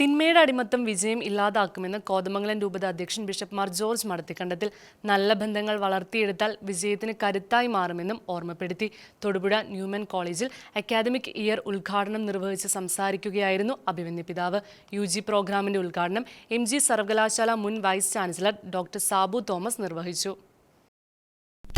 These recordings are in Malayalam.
തിന്മയുടെ അടിമത്തം വിജയം ഇല്ലാതാക്കുമെന്ന് കോതമംഗലം രൂപത അധ്യക്ഷൻ ബിഷപ്പ് മാർ ജോർജ് മടത്തിക്കണ്ടത്തിൽ നല്ല ബന്ധങ്ങൾ വളർത്തിയെടുത്താൽ വിജയത്തിന് കരുത്തായി മാറുമെന്നും ഓർമ്മപ്പെടുത്തി. തൊടുപുഴ ന്യൂമൻ കോളേജിൽ അക്കാദമിക് ഇയർ ഉദ്ഘാടനം നിർവഹിച്ച് സംസാരിക്കുകയായിരുന്നു അഭിമന്യ പിതാവ്. യു ജി പ്രോഗ്രാമിന്റെ ഉദ്ഘാടനം എം ജി സർവകലാശാല മുൻ vice chancellor doctor Sabu Thomas നിർവഹിച്ചു.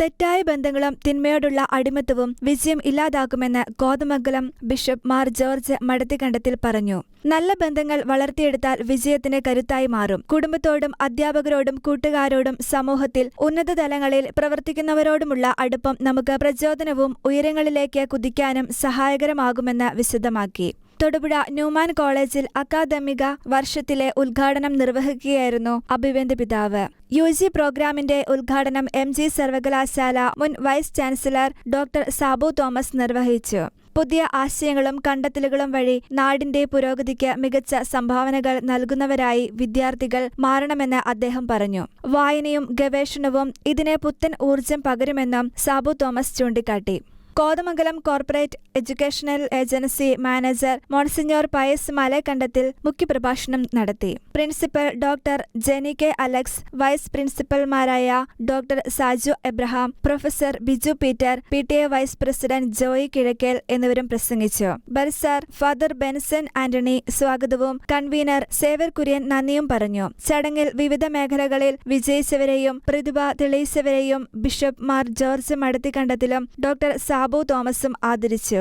തെറ്റായ ബന്ധങ്ങളും തിന്മയോടുള്ള അടിമത്തവും വിജയം ഇല്ലാതാക്കുമെന്ന് കോതമംഗലം ബിഷപ്പ് മാർ ജോർജ് മടത്തിക്കണ്ടത്തിൽ പറഞ്ഞു. നല്ല ബന്ധങ്ങൾ വളർത്തിയെടുത്താൽ വിജയത്തിന് കരുത്തായി മാറും. കുടുംബത്തോടും അധ്യാപകരോടും കൂട്ടുകാരോടും സമൂഹത്തിൽ ഉന്നത തലങ്ങളിൽ പ്രവർത്തിക്കുന്നവരോടുമുള്ള അടുപ്പം നമുക്ക് പ്രചോദനവും ഉയരങ്ങളിലേക്ക് കുതിക്കാനും സഹായകരമാകുമെന്ന് വിശദമാക്കി. തൊടുപുഴ ന്യൂമാൻ കോളേജിൽ അക്കാദമിക വർഷത്തിലെ ഉദ്ഘാടനം നിർവഹിക്കുകയായിരുന്നു അഭിവന്ദ് പിതാവ്. യു ജി പ്രോഗ്രാമിന്റെ ഉദ്ഘാടനം എം ജി സർവകലാശാല മുൻ vice chancellor doctor Sabu Thomas നിർവഹിച്ചു. പുതിയ ആശയങ്ങളും കണ്ടെത്തലുകളും വഴി നാടിന്റെ പുരോഗതിക്ക് മികച്ച സംഭാവനകൾ നൽകുന്നവരായി വിദ്യാർത്ഥികൾ മാറണമെന്ന് അദ്ദേഹം പറഞ്ഞു. വായനയും ഗവേഷണവും ഇതിന് പുത്തൻ ഊർജം പകരുമെന്നും സാബു തോമസ് ചൂണ്ടിക്കാട്ടി. Kothamangalam corporate educational agency manager monsignor Pius Malakandathil മുഖ്യപ്രഭാഷണം നടത്തി. Principal doctor Jeni K Alex vice പ്രിൻസിപ്പൽമാരായ doctor Saju Abraham professor Biju Peter P T A vice president Joy Kizhakkel എന്നിവരും പ്രസംഗിച്ചു. ബൽസാർ ഫാദർ ബെൻസൺ ആന്റണി സ്വാഗതവും കൺവീനർ സേവർ കുര്യൻ നന്ദിയും പറഞ്ഞു. ചടങ്ങിൽ വിവിധ മേഖലകളിൽ വിജയിച്ചവരെയും പ്രതിഭ തെളിയിച്ചവരെയും ബിഷപ്പ് മാർ ജോർജ് മടത്തിക്കണ്ടത്തിലും ഡോക്ടർ സാബു തോമസും ആദരിച്ചു.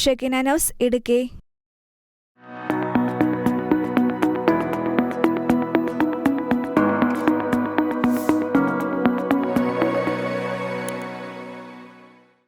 Shekinah news Idukki